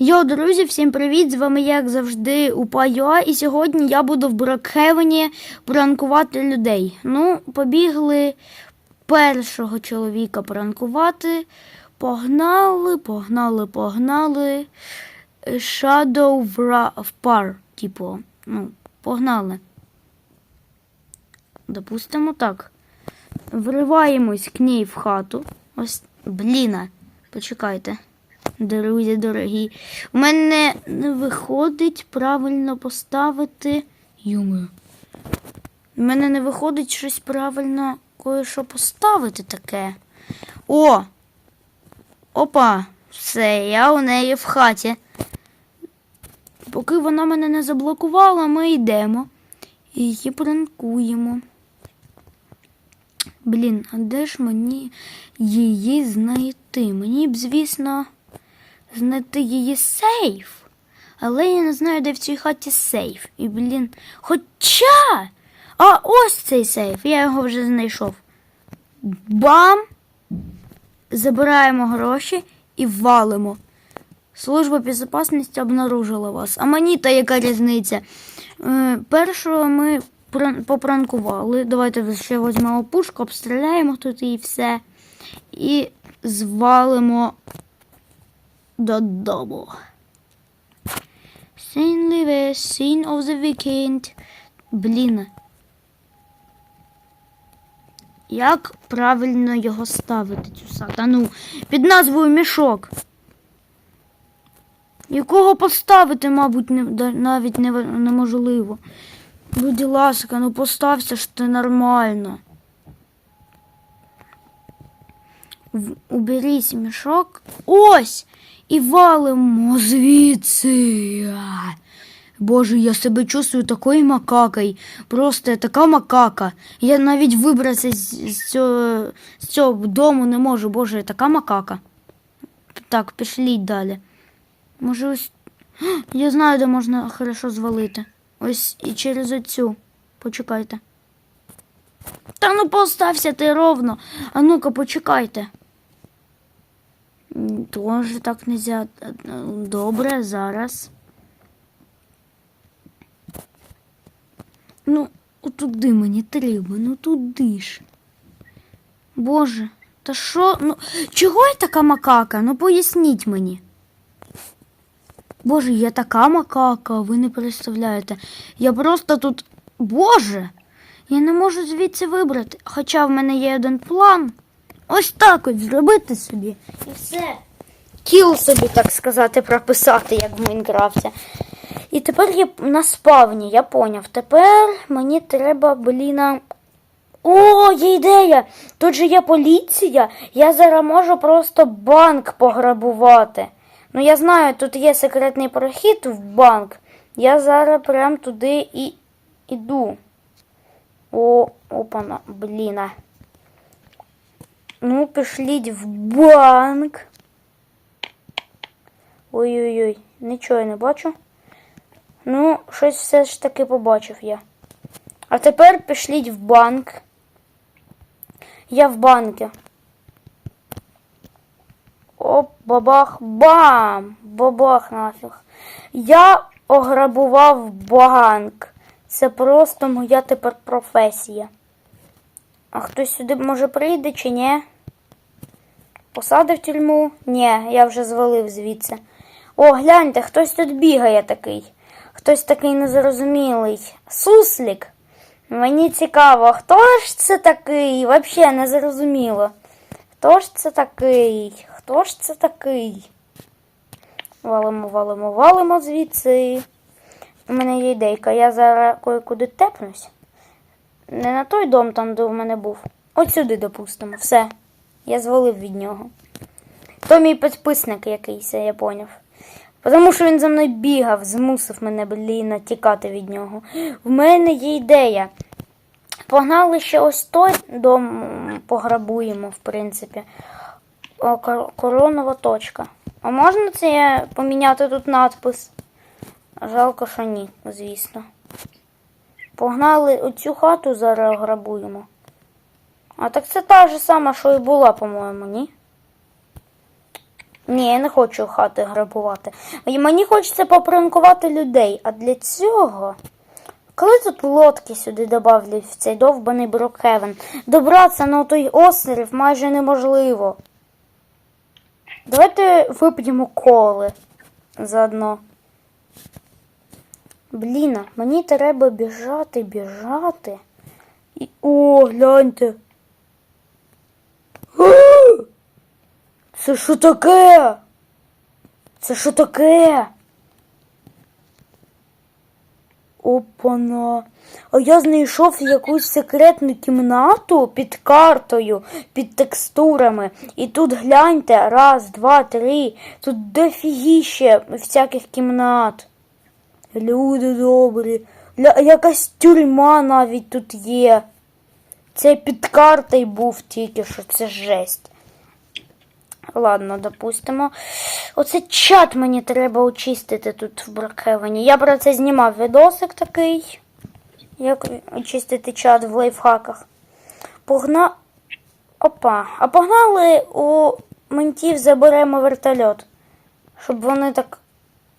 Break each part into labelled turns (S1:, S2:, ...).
S1: Йо, друзі, всім привіт! З вами, як завжди, УПА.ЮА, і сьогодні я буду в Брокхевені пранкувати людей. Ну, побігли першого чоловіка пранкувати. Погнали, погнали, погнали. Shadow в Par, типу, ну, погнали. Допустимо так. Вриваємось к ній в хату. Ось, бліна, почекайте. Друзі дорогі. У мене не виходить правильно поставити. Юми. У мене не виходить щось правильно кое-що поставити таке. О! Опа! Все, я у неї в хаті. Поки вона мене не заблокувала, ми йдемо і її пранкуємо. Блін, а де ж мені її знайти? Мені б, звісно, знайти її сейф. Але я не знаю, де в цій хаті сейф. І, блін, хоча. А ось цей сейф, я його вже знайшов. Бам! Забираємо гроші і валимо. Служба безпечності обнаружила вас. А мені та яка різниця? Е, першого ми попранкували. Давайте ще візьмемо пушку, обстріляємо тут і все. І звалимо додому. Scene live, scene of the weekend. Блін. Як правильно його ставити, цю сатану? Під назвою мішок. Якого поставити, мабуть, не, навіть не, неможливо. Будь ласка, ну постався ж ти нормально. В- Уберись мішок. Ось! І валимо звідси. Боже, я себе чувствую такою макакою. Просто така макака. Я навіть вибратися з, цього, з цього дому не можу. Боже, така макака. Так, пішліть далі. Може, ось. Я знаю, де можна хорошо звалити. Ось і через оцю. Почекайте. Та ну постався ти ровно. А ну-ка, почекайте. Тоже так нельзя. Добре, зараз. Ну, туди мені треба, ну туди ж. Боже, та що? Ну, чого я така макака? Ну поясніть мені. Боже, я така макака, ви не представляєте. Я просто тут. Боже! Я не можу звідси вибрати. Хоча в мене є один план. Ось так от зробити собі. І все. Кіл собі, так сказати, прописати, як в Майнкрафті. І тепер я на спавні, я поняв. Тепер мені треба, бліна. О, є ідея! Тут же є поліція. Я зараз можу просто банк пограбувати. Ну, я знаю, тут є секретний прохід в банк. Я зараз прям туди і іду. О, опана, бліна. Ну, пішліть в банк. Ой-ой-ой, нічого я не бачу. Ну, щось все ж таки побачив я. А тепер пішліть в банк. Я в банку. Оп, бабах, бам! Бабах нафіг. Я ограбував банк. Це просто моя тепер професія. А хтось сюди може прийде чи ні? Посадив тюрму? Ні, я вже звалив звідси. О, гляньте, хтось тут бігає такий. Хтось такий незрозумілий. Суслік. Мені цікаво, хто ж це такий? Взагалі не зрозуміло. Хто ж це такий? Хто ж це такий? Валимо, валимо, валимо звідси. У мене є ідейка. Я зараз кое-куди тепнусь. Не на той дом, там, де у мене був. От сюди, допустимо. Все. Я звалив від нього. То мій підписник якийсь, я поняв. Тому що він за мною бігав, змусив мене, блін, тікати від нього. В мене є ідея. Погнали ще ось той дом пограбуємо, в принципі. О, кор- коронова точка. А можна це поміняти тут надпис? Жалко, що ні, звісно. Погнали оцю хату зараз грабуємо. А так це та ж сама, що і була, по-моєму, ні? Ні, я не хочу хати грабувати. Мені хочеться попранкувати людей. А для цього. Коли тут лодки сюди додавлять в цей довбаний Брокхевен, добратися на той острів майже неможливо. Давайте вип'ємо коли заодно. Блін, а мені треба біжати, біжати. І... О, гляньте. Це що таке? Це що таке? Опана. А я знайшов якусь секретну кімнату під картою, під текстурами. І тут гляньте, раз, два, три. Тут дофігіще всяких кімнат. Люди добрі. Якась тюрма навіть тут є. Це під картою був тільки що, це жесть. Ладно, допустимо. Оце чат мені треба очистити тут в Брокхевені. Я про це знімав відосик такий. Як очистити чат в лайфхаках. Погна. Опа. А погнали у ментів заберемо вертольот. Щоб вони так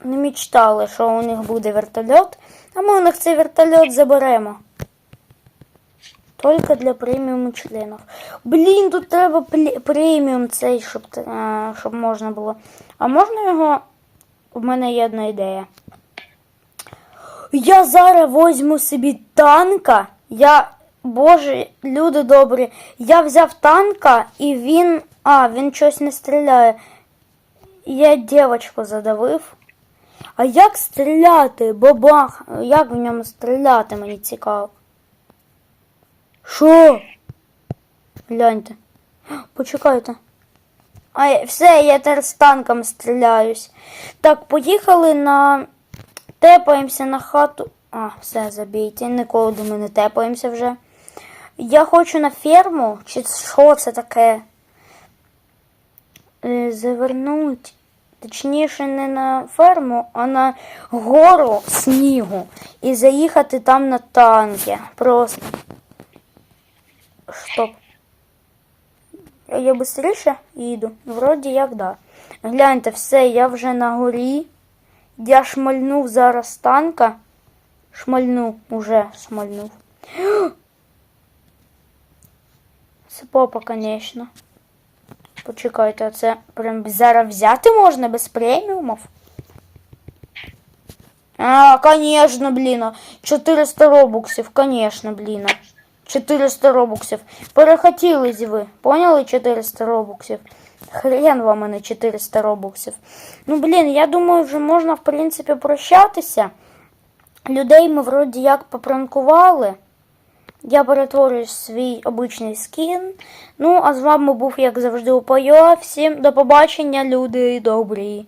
S1: не мечтали, що у них буде вертольот. А ми у них цей вертольот заберемо. Только для преміум членів. Блін, тут треба преміум цей, щоб, а, щоб можна було. А можна його. У мене є одна ідея. Я зараз возьму собі танка. Я. Боже, люди добрі. Я взяв танка і він. А, він щось не стріляє. Я дівчинку задавив. А як стріляти? Бабах, як в ньому стріляти, мені цікаво. Що? Гляньте. Почекайте. Ай, все, я тепер з танком стріляюсь. Так, поїхали на. Тепаємося на хату. А, все, забійте. Ніколи до мене тепаємося вже. Я хочу на ферму. Чи що це таке? Е, Завернуть. Точніше, не на ферму, а на гору снігу. І заїхати там на танки. Просто. Стоп. Я, быстріше їду? Вроді як да. Гляньте, все, я вже на горі. Я шмальнув зараз танка. Шмальнув, уже шмальнув. Це попа, конечно. Почекайте, а це прям зараз взяти можна без преміумів? А, конечно, блін. 400 робоксів, конечно, блін. 400 робоксів. Перехотілись ви. Поняли 400 робоксів? Хрен вам, а не 400 робоксів. Ну, блін, я думаю, вже можна, в принципі, прощатися. Людей ми вроді як попранкували. Я перетворюю свій обичний скін. Ну, а з вами був, як завжди, Упайо. Всім до побачення, люди добрі.